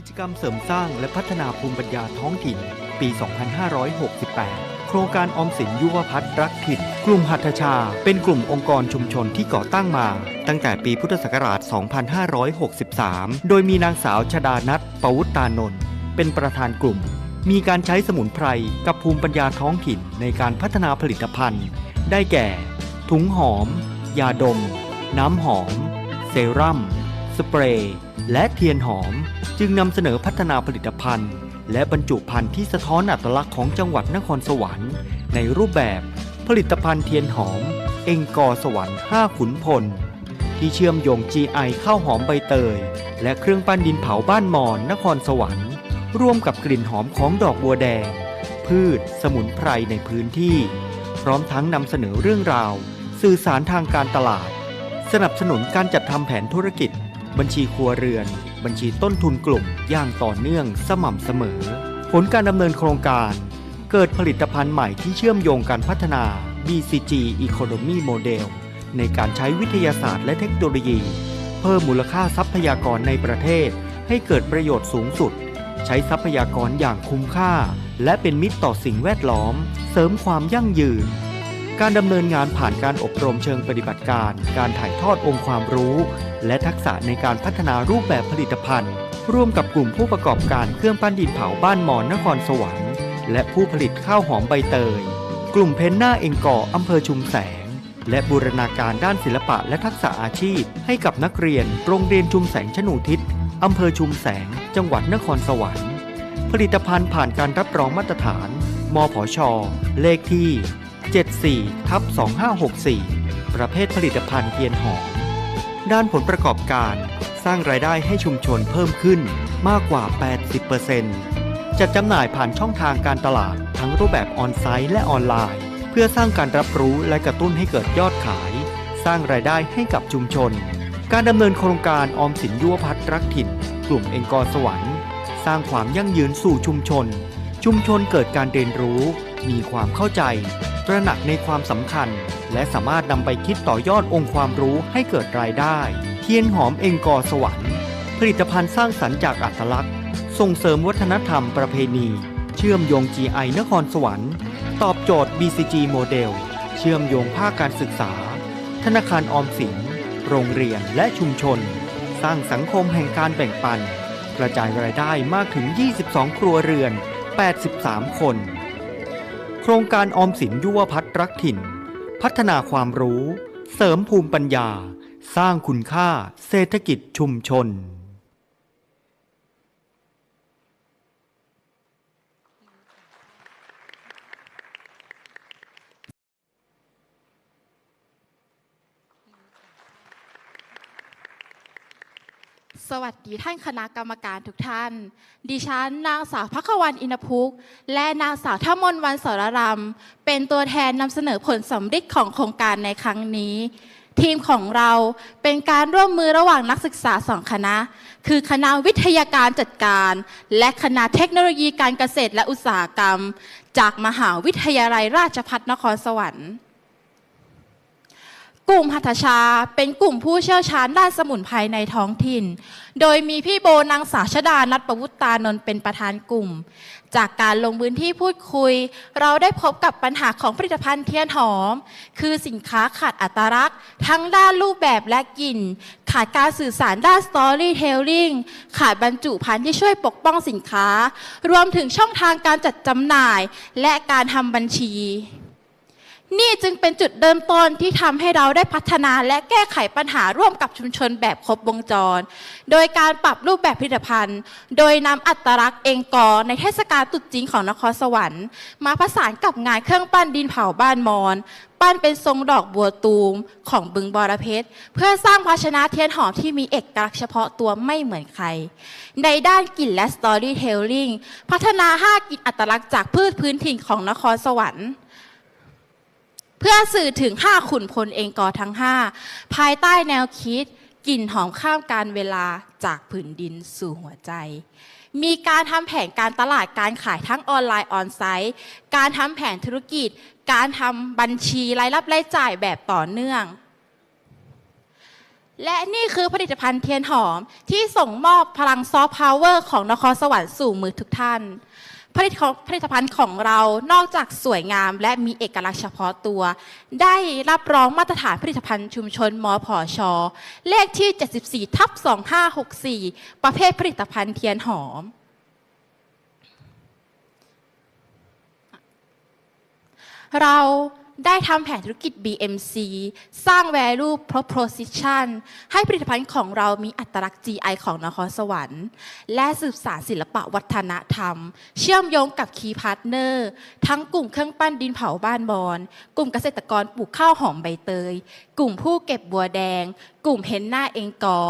ิจกรรมเสริมสร้างและพัฒนาภูมิปัญญาท้องถิ่น ปี 2568 โครงการออมสินยุวพัฒน์รักถิ่น กลุ่มหัตถชา เป็นกลุ่มองค์กรชุมชนที่ก่อตั้งมา ตั้งแต่ปีพุทธศักราช 2563 โดยมีนางสาวชดานัทปวุตตานนท์เป็นประธานกลุ่ม มีการใช้สมุนไพรกับภูมิปัญญาท้องถิ่นในการพัฒนาผลิตภัณฑ์ ได้แก่ ถุงหอม ยาดม น้ำหอม เซรั่ม สเปรย์ และเทียนหอม จึงนำเสนอพัฒนาผลิตภัณฑ์ และบรรจุภัณฑ์ที่สะท้อนอัตลักษณ์ของจังหวัดนครสวรรค์ ในรูปแบบผลิตภัณฑ์เทียนหอม เองกอสวรรค์5ขุนพล ที่เชื่อมโยง GI ข้าวหอมใบเตย และเครื่องปั้นดินเผาบ้านมอนนครสวรรค์ ร่วมกับกลิ่นหอมของดอกบัวแดง พืช สมุนไพรในพื้นที่ พร้อมทั้งนำเสนอเรื่องราว สื่อสารทางการตลาด สนับสนุนการจัดทำแผนธุรกิจ บัญชีครัวเรือน บัญชีต้นทุนกลุ่มอย่างต่อเนื่องสม่ำเสมอ ผลการดำเนินโครงการ เกิดผลิตภัณฑ์ใหม่ที่เชื่อมโยงการพัฒนา BCG Economy Model ในการใช้วิทยาศาสตร์และเทคโนโลยี เพิ่มมูลค่าทรัพยากรในประเทศ ให้เกิดประโยชน์สูงสุด ใช้ทรัพยากรอย่างคุ้มค่า และเป็นมิตรต่อสิ่งแวดล้อม เสริมความยั่งยืน การดำเนินงานผ่านการอบรมเชิงปฏิบัติการ การถ่ายทอดองค์ความรู้ และทักษะในการพัฒนารูปแบบผลิตภัณฑ์ ร่วมกับกลุ่มผู้ประกอบการเครื่องปั้นดินเผาบ้านหมอนนครสวรรค์ และผู้ผลิตข้าวหอมใบเตย กลุ่มเพนหน้าเองก่ออำเภอชุมแสง และบูรณาการด้านศิลปะและทักษะอาชีพ ให้กับนักเรียน โรงเรียนชุมแสงชนูทิศอำเภอชุมแสง จังหวัดนครสวรรค์ ผลิตภัณฑ์ผ่านการรับรองมาตรฐาน มผช เลขที่ 74ทับ2564 ประเภทผลิตภัณฑ์เทียนหอม ด้านผลประกอบการสร้างรายได้ให้ชุมชนเพิ่มขึ้นมากกว่า 80%จัดจำหน่ายผ่านช่องทางการตลาดทั้งรูปแบบออนไซต์และออนไลน์ เพื่อสร้างการรับรู้และกระตุ้นให้เกิดยอดขาย สร้างรายได้ให้กับชุมชน การดำเนินโครงการออมสินยุวพัฒน์รักถิ่น กลุ่มเองกอสวรรค์ สร้างความยั่งยืนสู่ชุมชน ชุมชนเกิดการเรียนรู้ มีความเข้าใจ ตระหนักในความสำคัญ และสามารถนำไปคิดต่อยอดองค์ความรู้ให้เกิดรายได้ เทียนหอมเองกอสวรรค์ผลิตภัณฑ์สร้างสรรค์จากอัตลักษณ์ ส่งเสริมวัฒนธรรมประเพณี เชื่อมโยง GI นครสวรรค์ ตอบโจทย์ BCG โมเดล เชื่อมโยงภาคการศึกษา ธนาคารออมสิน โรงเรียนและชุมชน สร้างสังคมแห่งการแบ่งปัน กระจายรายได้มากถึง 22 ครัวเรือน 83 คน ครงการออมสินยุวพัฒน์รักถิ่น พัฒนาความรู้ เสริมภูมิปัญญา สร้างคุณค่าเศรษฐกิจชุมชน สวัสดีท่านคณะกรรมการทุกท่าน ดิฉันนางสาวพักวันอินพุก และนางสาวทมนวันสรรำเป็นตัวแทนนำเสนอผลสำเร็จของโครงการในครั้งนี้ ทีมของเราเป็นการร่วมมือระหว่างนักศึกษาสองคณะ คือคณะวิทยาการจัดการ และคณะเทคโนโลยีการเกษตรและอุตสาหกรรม จากมหาวิทยาลัยราชภัฏนครสวรรค์ กลุ่มหัตถชาเป็นกลุ่มผู้เชี่ยวชาญด้านสมุนไพรในท้องถิ่น โดยมีพี่โบนางสาวชดานัทประวุตตานนท์เป็นประธานกลุ่ม จากการลงพื้นที่พูดคุย เราได้พบกับปัญหาของผลิตภัณฑ์เทียนหอม คือสินค้าขาดอัตลักษณ์ ทั้งด้านรูปแบบและกลิ่น ขาดการสื่อสารด้านสตอรี่เทลลิงขาดบรรจุภัณฑ์ที่ช่วยปกป้องสินค้า รวมถึงช่องทางการจัดจำหน่าย และการทำบัญชี นี่จึงเป็นจุดเริ่มต้นที่ทำให้เราได้พัฒนาและแก้ไขปัญหาร่วมกับชุมชนแบบครบวงจร โดยการปรับรูปแบบผลิตภัณฑ์ โดยนำอัตลักษณ์เองกอในเทศกาลตรุษจีนของนครสวรรค์ มาผสานกับงานเครื่องปั้นดินเผาบ้านมอน ปั้นเป็นทรงดอกบัวตูมของบึงบอระเพ็ดเพื่อสร้างภาชนะเทียนหอมที่มีเอกลักษณ์เฉพาะตัวไม่เหมือนใคร ในด้านกลิ่นและสตอรี่เทลลิงพัฒนา 5กลิ่นอัตลักษณ์จากพืชพื้นถิ่นของนครสวรรค์ เพื่อสื่อถึง 5 ขุนพลเองกอทั้ง 5 ภายใต้แนวคิดกลิ่นหอมข้ามการเวลาจากผืนดินสู่หัวใจ มีการทำแผนการตลาดการขายทั้งออนไลน์ออนไซต์ การทำแผนธุรกิจ การทำบัญชีรายรับรายจ่ายแบบต่อเนื่อง และนี่คือผลิตภัณฑ์เทียนหอมที่ส่งมอบพลังซอฟต์พาวเวอร์ของนครสวรรค์สู่มือทุกท่าน ผลิตผลิตภัณฑ์ของเรานอกจากสวยงาม และมีเอกลักษณ์เฉพาะตัว ได้รับรองมาตรฐานผลิตภัณฑ์ชุมชนมผชเลขที่ 74ทับ2564 ประเภทผลิตภัณฑ์เทียนหอมเรา ได้ทำแผนธุรกิจ BMC สร้าง value proposition ให้ผลิตภัณฑ์ของเรามีอัตลักษณ์ GI ของนครสวรรค์ และสืบสารศิลปะวัฒนธรรม เชื่อมโยงกับ Key Partner ทั้งกลุ่มเครื่องปั้นดินเผาบ้านบอนกลุ่มเกษตรกรปลูกข้าวหอมใบเตย กลุ่มผู้เก็บบัวแดง กลุ่มเฮนนาเองกอ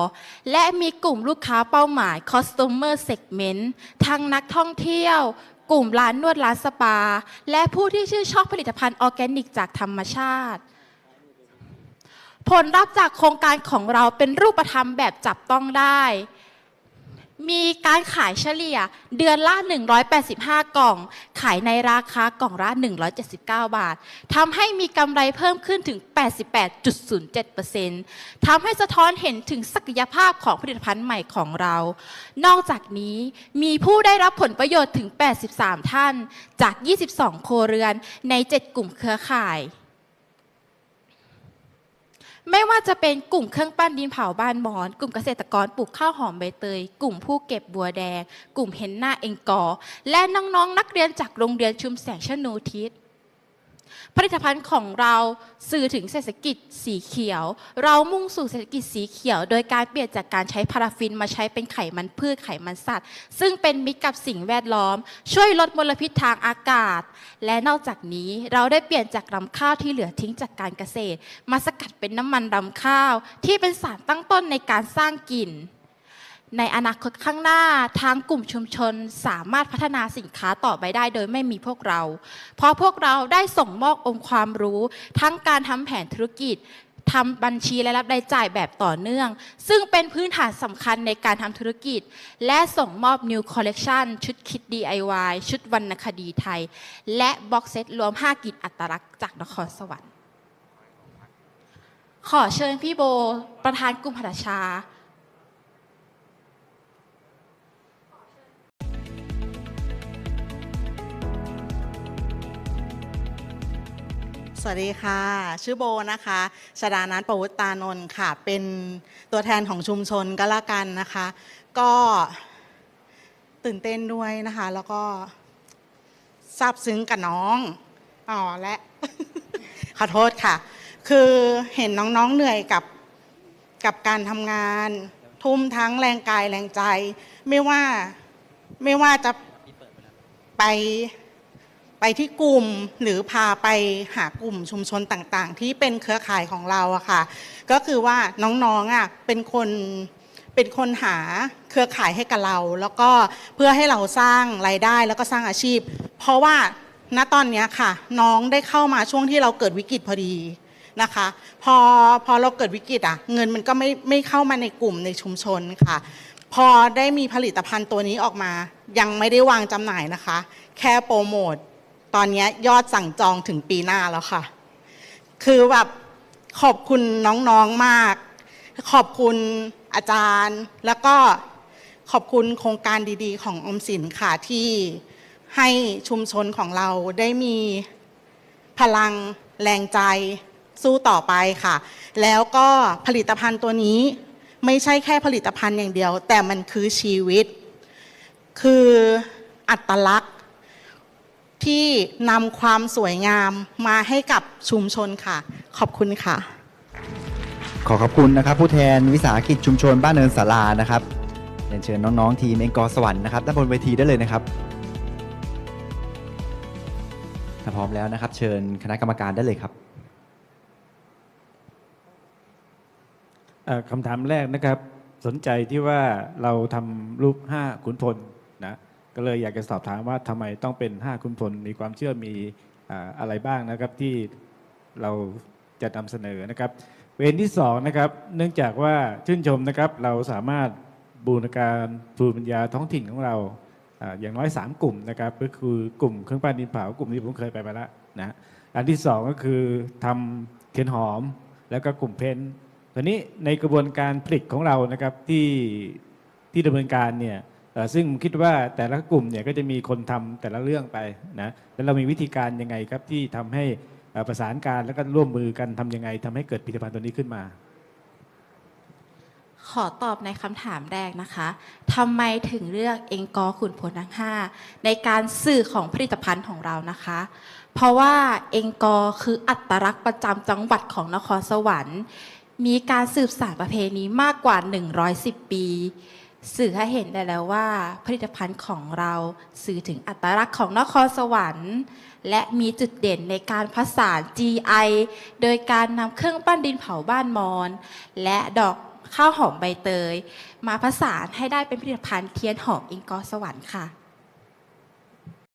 และมีกลุ่มลูกค้าเป้าหมาย Customer Segment ทั้งนักท่องเที่ยว กลุ่มร้านนวดร้านสปา และผู้ที่ชื่นชอบผลิตภัณฑ์ออร์แกนิกจากธรรมชาติ ผลลัพธ์จากโครงการของเราเป็นรูปธรรมแบบจับต้องได้ มีการขายเฉลี่ยเดือนละ 185 กล่อง ขายในราคากล่องละ 179 บาททำให้มีกำไรเพิ่มขึ้นถึง 88.07%ทำให้สะท้อนเห็นถึงศักยภาพของผลิตภัณฑ์ใหม่ของเรา นอกจากนี้มีผู้ได้รับผลประโยชน์ถึง 83 ท่าน จาก 22 โครเรือนใน 7 กลุ่มเครือข่าย ไม่ว่าจะเป็นกลุ่มเครื่องปั้นดินเผาบ้านมอน กลุ่มเกษตรกรปลูกข้าวหอมใบเตย กลุ่มผู้เก็บบัวแดง กลุ่มเฮนนาเองกอ และน้องๆนนักเรียนจากโรงเรียนชุมแสงชนูทิศ ผลิตภัณฑ์ของเราสื่อถึงเศรษฐกิจสีเขียว เรามุ่งสู่เศรษฐกิจสีเขียว โดยการเปลี่ยนจากการใช้พาราฟินมาใช้เป็นไขมันพืชไขมันสัตว์ ซึ่งเป็นมิตรกับสิ่งแวดล้อม ช่วยลดมลพิษทางอากาศ และนอกจากนี้เราได้เปลี่ยนจากรำข้าวที่เหลือทิ้งจากการเกษตร มาสกัดเป็นน้ำมันรำข้าว ที่เป็นสารตั้งต้นในการสร้างกลิ่น ในอนาคตข้างหน้าทางกลุ่มชุมชนสามารถพัฒนาสินค้าต่อไปได้โดยไม่มีพวกเรา เพราะพวกเราได้ส่งมอบองค์ความรู้ ทั้งการทำแผนธุรกิจทำบัญชีและรับรายจ่ายแบบต่อเนื่อง ซึ่งเป็นพื้นฐานสำคัญในการทำธุรกิจ และส่งมอบ New Collection ชุดคิด DIY ชุดวรรณคดีไทย และบ็อกเซตรวม 5กลิ่นอัตลักษณ์จากนครสวรรค์ ขอเชิญพี่โบ ประธานกลุ่มพัฒชา วัสดีค่ะ ชื่อโบนะคะชดานัทประวุตานนท์ค่ะ เป็นตัวแทนของชุมชนก็แล้วกันนะคะ ก็ตื่นเต้นด้วยนะคะ แล้วก็ซาบซึ้งกับน้องอ๋อและ ขอโทษค่ะ คือเห็นน้องๆเหนื่อยกับกับการทำงาน ทุ่มทั้งแรงกายแรงใจ ไม่ว่าไม่ว่าจะไป ไปที่กลุ่มหรือพาไปหากลุ่มชุมชนต่างๆ ที่เป็นเครือข่ายของเราอะค่ะ ก็คือว่าน้องๆอะเป็นคนเป็นคนหาเครือข่ายให้กับเรา แล้วก็เพื่อให้เราสร้างรายได้แล้วก็สร้างอาชีพ เพราะว่าณตอนนี้ค่ะ น้องได้เข้ามาช่วงที่เราเกิดวิกฤตพอดีนะคะ พอพอเราเกิดวิกฤตอะเงินมันก็ไม่ไม่เข้ามาในกลุ่มในชุมชนค่ะ พอได้มีผลิตภัณฑ์ตัวนี้ออกมา ยังไม่ได้วางจำหน่ายนะคะ แค่โปรโมท ตอนนี้ยอดสั่งจองถึงปีหน้าแล้วค่ะ คือแบบขอบคุณน้องๆมาก ขอบคุณอาจารย์ แล้วก็ขอบคุณโครงการดีๆ ของอมสินค่ะที่ให้ชุมชนของเราได้มีพลังแรงใจสู้ต่อไปค่ะ แล้วก็ผลิตภัณฑ์ตัวนี้ไม่ใช่แค่ผลิตภัณฑ์อย่างเดียว แต่มันคือชีวิต คืออัตลักษณ์ ที่นำความสวยงามมาให้กับชุมชนค่ะ ขอบคุณค่ะ ขอขอบคุณนะครับ ผู้แทนวิสาหกิจชุมชนบ้านเนินสารานะครับเรียนเชิญน้องๆทีมเองกอสวรรค์นะครับด้านบนเวทีได้เลยนะครับถ้าพร้อมแล้วนะครับ เชิญคณะกรรมการได้เลยครับเอ่อคำถามแรกนะครับ สนใจที่ว่าเราทำรูปห้าขุนพลนะ ก็เลยอยากจะสอบถามว่าทำไมต้องเป็นห้าขุนพลมีความเชื่อมีอะไรบ้างนะครับที่เราจะนำเสนอนะครับ เวรที่สองนะครับเนื่องจากว่าชื่นชมนะครับ เราสามารถบูรณาการภูมิปัญญาท้องถิ่นของเราอย่างน้อย 3 กลุ่มนะครับก็คือกลุ่มเครื่องปั้นดินเผากลุ่มที่ผมเคยไปมาแล้วนะอันที่สองก็คือทำเทียนหอมแล้วก็กลุ่มเพ้นท์ผราวนี้ในกระบวนการผลิตของเรานะครับที่ที่ดำเนินการเนี่ย ซึ่งคิดว่าแต่ละกลุ่มเนี่ยก็จะมีคนทำแต่ละเรื่องไปนะแล้วเรามีวิธีการยังไงครับที่ทำให้ประสานการแล้วก็ร่วมมือกันทำยังไงทำให้เกิดผลิตภัณฑ์ตัวนี้ขึ้นมา ขอตอบในคำถามแรกนะคะทำไมถึงเลือกเองกอขุนพลทั้ง 5 ในการสื่อของผลิตภัณฑ์ของเรานะคะ เพราะว่าเองกอคืออัตลักษณ์ประจำจังหวัดของนครสวรรค์ มีการสืบสานประเพณีมากกว่า 110 ปี สื่อให้เห็นได้แล้วว่า ผลิตภัณฑ์ของเราสื่อถึงอัตลักษณ์ของนครสวรรค์ และมีจุดเด่นในการผสาน GI โดยการนำเครื่องปั้นดินเผาบ้านมอน และดอกข้าวหอมใบเตย มาผสานให้ได้เป็นผลิตภัณฑ์เทียนหอมอิงกอสวรรค์ค่ะ